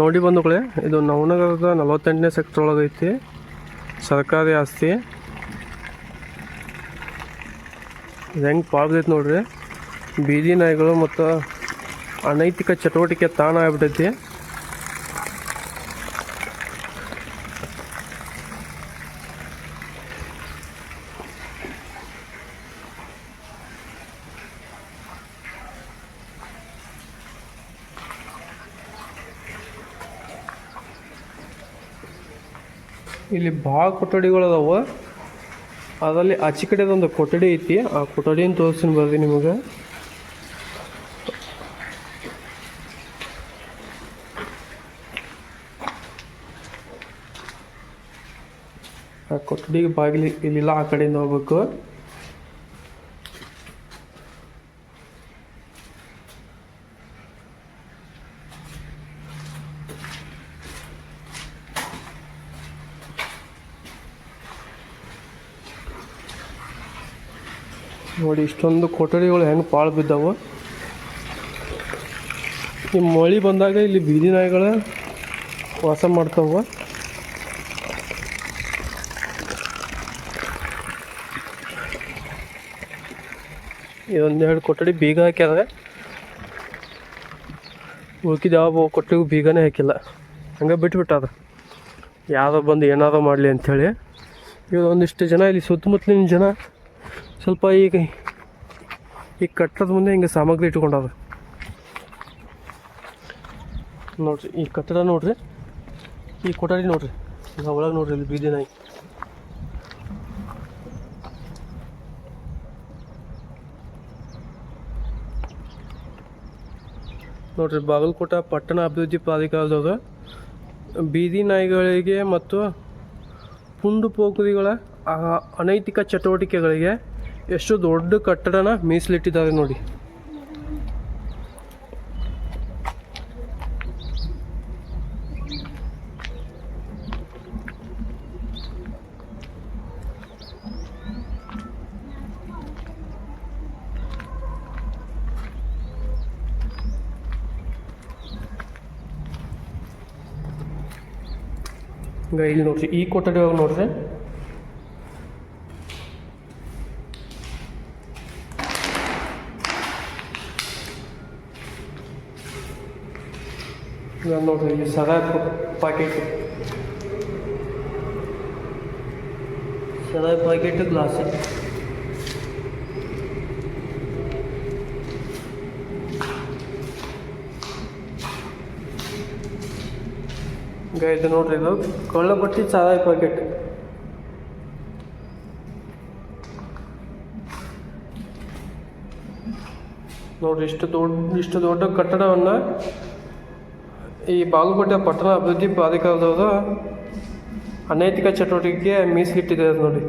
ನೋಡಿ ಬಂಧುಗಳೇ, ಇದು ನವನಗರದ ನಲವತ್ತೆಂಟನೇ ಸೆಕ್ಟರ್ ಒಳಗೈತಿ ಸರ್ಕಾರಿ ಆಸ್ತಿ. ಹೆಂಗೆ ಪಾಳ್ದೈತಿ ನೋಡ್ರಿ. ಬೀದಿ ನಾಯಿಗಳು ಮತ್ತು ಅನೈತಿಕ ಚಟುವಟಿಕೆ ತಾಣ ಆಗ್ಬಿಟ್ಟೈತಿ ಇಲ್ಲಿ ಭಾಳ ಕೊಠಡಿಗಳು ಅದಾವ. ಅದರಲ್ಲಿ ಆಚೆ ಒಂದು ಕೊಠಡಿ ಐತಿ. ಆ ಕೊಠಡಿನ ತೋರಿಸ್ತೀನಿ ಬರ್ರಿ ನಿಮಗೆ. ಆ ಕೊಠಡಿಗೆ ಬಾಗಿಲಿ ಇಲ್ಲಿಲ್ಲ, ಆ ಕಡೆಯಿಂದ ಹೋಗ್ಬೇಕು. ನೋಡಿ, ಇಷ್ಟೊಂದು ಕೊಠಡಿಗಳು ಹೆಂಗೆ ಪಾಳು ಬಿದ್ದಾವೆ. ಈ ಮಳೆ ಬಂದಾಗ ಇಲ್ಲಿ ಬೀದಿ ನಾಯಿಗಳ ವಾಸ ಮಾಡ್ತಾವ. ಇದೊಂದೆರಡು ಕೊಠಡಿ ಬೀಗ ಹಾಕ್ಯಾರ. ಉಳ್ಕಿದ ಯಾವ ಕೊಟ್ಟೆಗೂ ಬೀಗನೇ ಹಾಕಿಲ್ಲ. ಹಂಗೆ ಬಿಟ್ಬಿಟ್ಟಾರ. ಯಾರೋ ಬಂದು ಏನಾರೋ ಮಾಡಲಿ ಅಂಥೇಳಿ ಇವರು ಒಂದಿಷ್ಟು ಜನ ಇಲ್ಲಿ ಸುತ್ತಮುತ್ತಲಿನ ಜನ ಸ್ವಲ್ಪ ಈಗ ಈ ಕಟ್ಟಡದ ಮುಂದೆ ಹಿಂಗೆ ಸಾಮಗ್ರಿ ಇಟ್ಕೊಂಡಾರ ನೋಡ್ರಿ, ಈ ಕಟ್ಟಡ ನೋಡ್ರಿ, ಈ ಕೊಠಡಿ ನೋಡ್ರಿ. ನಾವು ಒಳಗೆ ನೋಡ್ರಿ, ಇಲ್ಲಿ ಬೀದಿ ನಾಯಿ. ನೋಡ್ರಿ, ಬಾಗಲಕೋಟ ಪಟ್ಟಣ ಅಭಿವೃದ್ಧಿ ಪ್ರಾಧಿಕಾರದವರು ಬೀದಿ ನಾಯಿಗಳಿಗೆ ಮತ್ತು ಪುಂಡು ಪೋಖರಿಗಳ ಅನೈತಿಕ ಚಟುವಟಿಕೆಗಳಿಗೆ ಎಷ್ಟು ದೊಡ್ಡ ಕಟ್ಟಡನ ಮೀಸಲಿಟ್ಟಿದ್ದಾರೆ ನೋಡಿ. ಇಲ್ಲಿ ನೋಡ್ರಿ ಈ ಕೊಠಡಿ ಒಳಗೆ ನೋಡ್ರಿ. ನೋಡ್ರಿ ಇಲ್ಲಿ ಸದಾ ಪ್ಯಾಕೆಟ್ ಸದಾ ಪಾಕೆಟ್ ಗ್ಲಾಸ್ ಇದು ನೋಡ್ರಿ ಇದು ಕೊಳ್ಳಬಟ್ಟಿ ಸದಾಯಿ ಪ್ಯಾಕೆಟ್ ನೋಡ್ರಿ ಇಷ್ಟು ದೊಡ್ಡ ಇಷ್ಟು ದೊಡ್ಡ ಕಟ್ಟಡವನ್ನು ಈ ಬಾಗಲಕೋಟೆ ಪಟ್ಟಣ ಅಭಿವೃದ್ಧಿ ಪ್ರಾಧಿಕಾರದವರು ಅನೈತಿಕ ಚಟುವಟಿಕೆಗೆ ಮೀಸಲಿಟ್ಟಿದ್ದಾರೆ ನೋಡಿ.